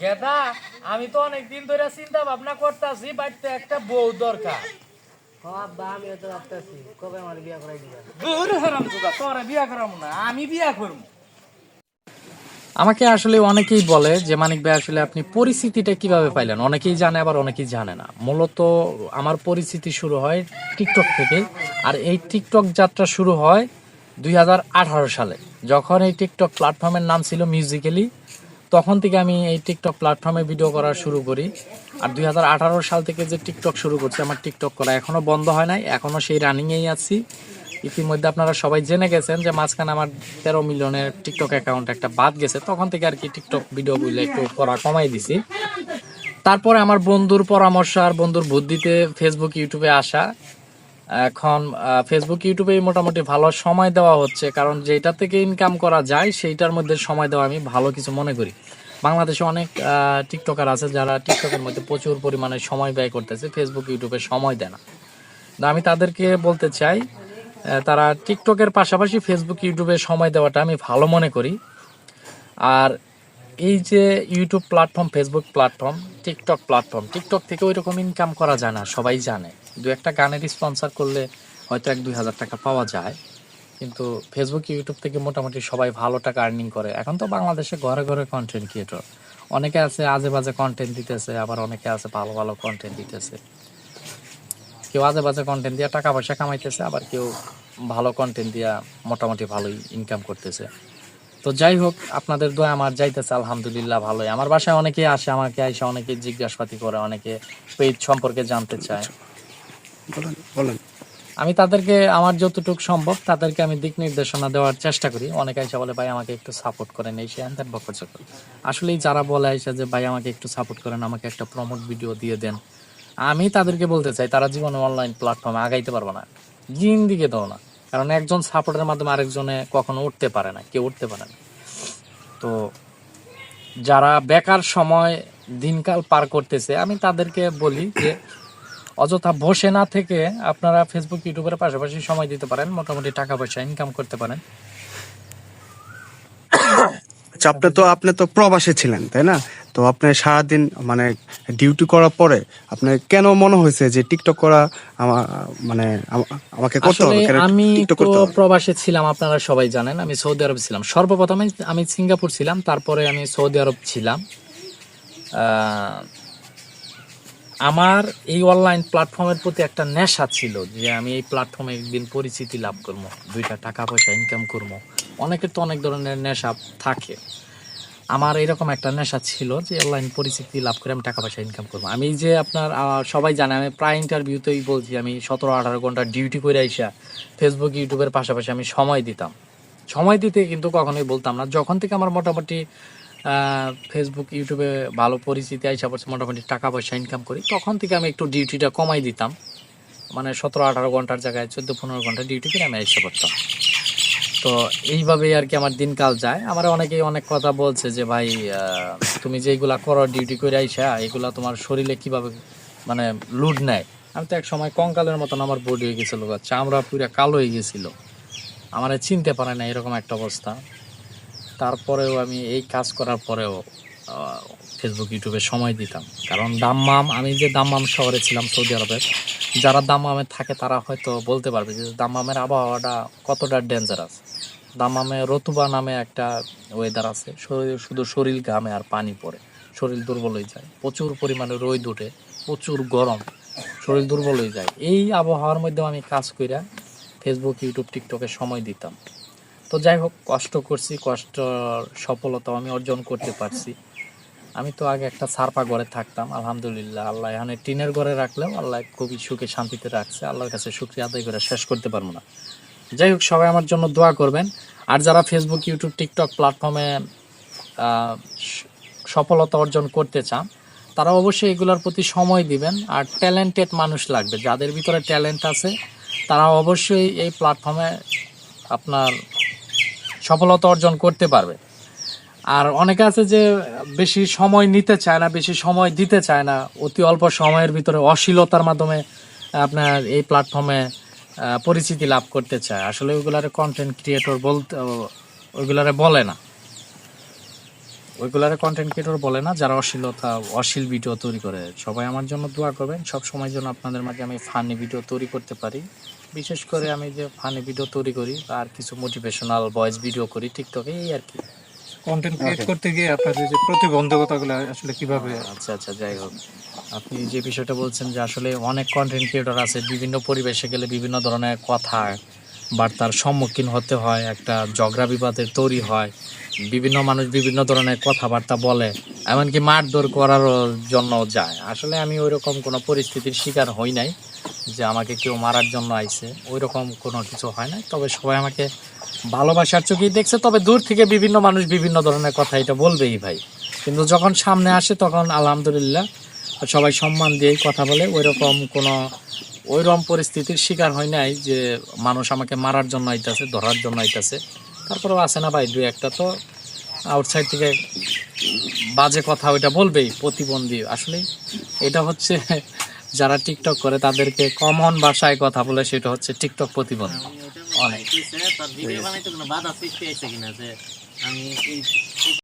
গেদা আমি তো অনেক দিন ধরে চিন্তা ভাবনা করতেছি বাড়িতে একটা বউ দরকার। আব্বা আমিও তো ভাবতেছি কবে আমার বিয়া করাই দিবা? দূর হারাম দাদা তোরা বিয়া করাম না আমি বিয়া করব আমাকে আসলে অনেকেই বলে যে মানিক ভাই আসলে আপনি পরিস্থিতিটা কীভাবে পাইলেন? অনেকেই জানে আবার অনেকেই জানে না। মূলত আমার পরিস্থিতি শুরু হয় টিকটক থেকে আর এই টিকটক যাত্রা শুরু হয় দুই হাজার আঠারো সালে। যখন এই টিকটক প্ল্যাটফর্মের নাম ছিল মিউজিক্যালি তখন থেকে আমি এই টিকটক প্ল্যাটফর্মে ভিডিও করা শুরু করি। আর দুই হাজার আঠারো সাল থেকে যে টিকটক শুরু করছি, আমার টিকটক করা এখনও বন্ধ হয় নাই এখনও সেই রানিংয়েই আছি। ইতিমধ্যে আপনারা সবাই জেনে গেছেন যে মাঝখানে আমার তেরো মিলিয়নের টিকটক অ্যাকাউন্ট একটা বাদ গেছে, তখন থেকে আর কি টিকটক ভিডিওগুলো একটু করা কমাই দিছি। তারপরে আমার বন্ধুর পরামর্শ আর বন্ধুর বুদ্ধিতে ফেসবুক ইউটিউবে আসা এখন ফেসবুক ইউটিউবে মোটামুটি ভালো সময় দেওয়া হচ্ছে, কারণ যেটা থেকে ইনকাম করা যায়, সেইটার মধ্যে সময় দেওয়া আমি ভালো কিছু মনে করি। বাংলাদেশে অনেক টিকটকার আছে যারা টিকটকের মধ্যে প্রচুর পরিমাণে সময় ব্যয় করতেছে ফেসবুক ইউটিউবে সময় দেয় না। আমি তাদেরকে বলতে চাই তারা টিকটকের পাশাপাশি ফেসবুক ইউটিউবে সময় দেওয়াটা আমি ভালো মনে করি। আর এই যে YouTube platform Facebook platform TikTok platform TikTok থেকে ওই রকম ইনকাম করা যায় না, সবাই জানে। দু একটা গানের স্পন্সর করলে হয়তো এক দুই হাজার টাকা পাওয়া যায়, কিন্তু ফেসবুক ইউটিউব থেকে মোটামুটি সবাই ভালো টাকা আর্নিং করে। এখন তো বাংলাদেশে ঘরে ঘরে কন্টেন্ট ক্রিয়েটর অনেকে আছে আজে বাজে কন্টেন্ট দিতেছে, আবার অনেকে আছে ভালো ভালো কন্টেন্ট দিতেছে। কেউ আজে বাজে কন্টেন্ট দিয়ে টাকা পয়সা কামাইতেছে, আবার কেউ ভালো কন্টেন্ট দিয়া মোটামুটি ভালোই ইনকাম করতেছে। তো যাই হোক আপনাদের দোয়া আমার যাইতেছে আলহামদুলিল্লাহ ভালোই। আমার বাসায় অনেকেই আসে আমাকে আইসা অনেকে জিজ্ঞাসাপাতি করে অনেকে পেজ সম্পর্কে জানতে চায়। আমি তাদেরকে আমার যতটুকু সম্ভব তাদেরকে আমি দিক নির্দেশনা দেওয়ার চেষ্টা করি। অনেকে আইসা বলে ভাই আমাকে একটু সাপোর্ট করেন। এই সে হ্যান বকর চকর আসলেই যারা বলে আইসা যে ভাই আমাকে একটু সাপোর্ট করেন আমাকে একটা প্রমোট ভিডিও দিয়ে দেন। আমি তাদেরকে বলতে চাই তারা জীবনে অনলাইন প্ল্যাটফর্মে আগাইতে পারব না। জিন দিকে দাও না। কারণ একজন সাপোর্টের মাধ্যমে আরেকজনে কখনো উঠতে পারে না, কেউ উঠতে পারে না। তো যারা বেকার সময় দিনকাল পার করতেছে, আমি তাদেরকে বলি যে অযথা বসে না থেকে আপনারা ফেসবুক ইউটিউবের পাশাপাশি সময় দিতে পারেন, মোটামুটি টাকা পয়সা ইনকাম করতে পারেন। আচ্ছা আপনি তো আপনি তো প্রবাসে ছিলেন, তাই না? তো আপনি সারাদিন মানে ডিউটি করার পরে আপনার কেন মনে হয়েছে যে টিকটক করা আমার মানে আমাকে করতে হবে? আমি তো প্রবাসে ছিলাম আপনারা সবাই জানেন আমি সৌদি আরব ছিলাম। সর্বপ্রথমে আমি সিঙ্গাপুর ছিলাম তারপরে আমি সৌদি আরব ছিলাম। আমার এই অনলাইন প্ল্যাটফর্মের প্রতি একটা নেশা ছিল যে আমি এই প্ল্যাটফর্মে একদিন পরিচিতি লাভ করব দুইটা টাকা পয়সা ইনকাম করব। অনেকের তো অনেক ধরনের নেশা থাকে। আমার এরকম একটা নেশা ছিল যে অনলাইন পরিচিতি লাভ করে আমি টাকা পয়সা ইনকাম করব। আমি যে আপনার সবাই জানে, আমি প্রায় ইন্টারভিউতেই বলছি, আমি সতেরো আঠারো ঘণ্টা ডিউটি করে আইসা ফেসবুক ইউটিউবের পাশাপাশি আমি সময় দিতাম। সময় দিতে কিন্তু কখনোই বলতাম না। যখন থেকে আমার মোটামুটি ফেসবুক ইউটিউবে ভালো পরিচিতি আইসা পড়ছে, মোটামুটি টাকা পয়সা ইনকাম করি, তখন থেকে আমি একটু ডিউটিটা কমাই দিতাম। মানে সতেরো আঠারো ঘণ্টার জায়গায়, চোদ্দ পনেরো ঘণ্টা ডিউটি করে আমি আইসা পড়তাম। তো এইভাবেই আর কি আমার দিনকাল যায়। আমার অনেকেই অনেক কথা বলছে যে, ভাই তুমি যেগুলা করো, ডিউটি করে আইসা, এগুলা তোমার শরীরে কীভাবে মানে লুট নেয়? আমি তো এক সময় কঙ্কালের মতন আমার বডি হয়ে গেছিল চামড়া পুরো কালো হয়ে গেছিল। আমার চিনতে পারে না এরকম একটা অবস্থা। তারপরেও আমি এই কাজ করার পরেও ফেসবুক ইউটিউবে সময় দিতাম। কারণ দাম্মাম, আমি যে দাম্মাম শহরে ছিলাম সৌদি আরবের, যারা দাম্মামে থাকে তারা হয়তো বলতে পারবে যে দাম্মামের আবহাওয়াটা কতটা ডেঞ্জারাস দাম্মামে রতুবা নামে একটা ওয়েদার আছে, শরীর, শুধু শরীর ঘামে আর পানি পড়ে। শরীর দুর্বল হয়ে যায়। প্রচুর পরিমাণে রোদ উঠে প্রচুর গরম, শরীর দুর্বল হয়ে যায়। এই আবহাওয়ার মধ্যেও আমি কাজ কইরা ফেসবুক ইউটিউব টিকটকে সময় দিতাম। তো যাই হোক, কষ্ট করছি, কষ্ট সফলতা আমি অর্জন করতে পারছি। আমি তো আগে একটা সারপা ঘরে থাকতাম, আলহামদুলিল্লাহ। আল্লাহ এখানে টিনের ঘরে রাখলেও আল্লাহ খুবই সুখে শান্তিতে রাখছে, আল্লাহর কাছে শুক্রিয়া আদায় করে শেষ করতে পারব না। যাই হোক, সবাই আমার জন্য দোয়া করবেন। আর যারা ফেসবুক ইউটিউব টিকটক প্ল্যাটফর্মে সফলতা অর্জন করতে চান, তারা অবশ্যই এগুলোর প্রতি সময় দিবেন। আর ট্যালেন্টেড মানুষ লাগবে, যাদের ভিতরে ট্যালেন্ট আছে, তারা অবশ্যই এই প্ল্যাটফর্মে আপনার সফলতা অর্জন করতে পারবে। আর অনেকে আছে যে বেশি সময় নিতে চায় না, বেশি সময় দিতে চায় না, অতি অল্প সময়ের ভিতরে অশ্লীলতার মাধ্যমে আপনার এই প্ল্যাটফর্মে পরিচিতি লাভ করতে চায়। আসলে ওইগুলারে কন্টেন্ট ক্রিয়েটর বলতে, ওইগুলারে বলে না। ওইগুলারে কন্টেন্ট ক্রিয়েটর বলে না, যারা অশ্লীলতা, অশ্লীল ভিডিও তৈরি করে। সবাই আমার জন্য দোয়া করবেন সব সময় জন্য আপনাদের মাঝে আমি ফানি ভিডিও তৈরি করতে পারি। বিশেষ করে আমি যে ফানি ভিডিও তৈরি করি আর কিছু মোটিভেশনাল ভয়েস ভিডিও করি টিকটকে এই আর কি। কন্টেন্ট ক্রিয়েট করতে গিয়ে আপনাদের যে প্রতিবন্ধকতাগুলো আসলে কীভাবে আচ্ছা আচ্ছা যাই হোক। আপনি যে বিষয়টা বলছেন যে আসলে অনেক কন্টেন্ট ক্রিয়েটর আছে বিভিন্ন পরিবেশে গেলে বিভিন্ন ধরনের কথা বার্তার সম্মুখীন হতে হয় একটা ঝগড়া বিবাদের তৈরি হয় বিভিন্ন মানুষ বিভিন্ন ধরনের কথাবার্তা বলে এমনকি মারধর করারও জন্য যায়। আসলে আমি ওই রকম কোনো পরিস্থিতির শিকার হই নাই। যে আমাকে কেউ মারার জন্য আইছে ওই রকম কোনো কিছু হয় না তবে সবাই আমাকে ভালোবাসার চোখেই দেখছে। তবে দূর থেকে বিভিন্ন মানুষ বিভিন্ন ধরনের কথা এটা বলবেই ভাই। কিন্তু যখন সামনে আসে, তখন আলহামদুলিল্লাহ সবাই সম্মান দিয়েই কথা বলে। ওই রকম কোনো, ওইরকম পরিস্থিতির শিকার হয় নাই যে মানুষ আমাকে মারার জন্য আইতাছে, ধরার জন্য আইতাছে। তারপরেও আছে না ভাই, দুই একটা তো আউটসাইড থেকে বাজে কথা ওইটা বলবেই, প্রতিবন্ধী। আসলে এটা হচ্ছে যারা টিকটক করে তাদেরকে কমন ভাষায় কথা বলে সেটা হচ্ছে টিকটক প্রতিবন্ধ বাধা সৃষ্টি হয়েছে কিনা যে আমি এই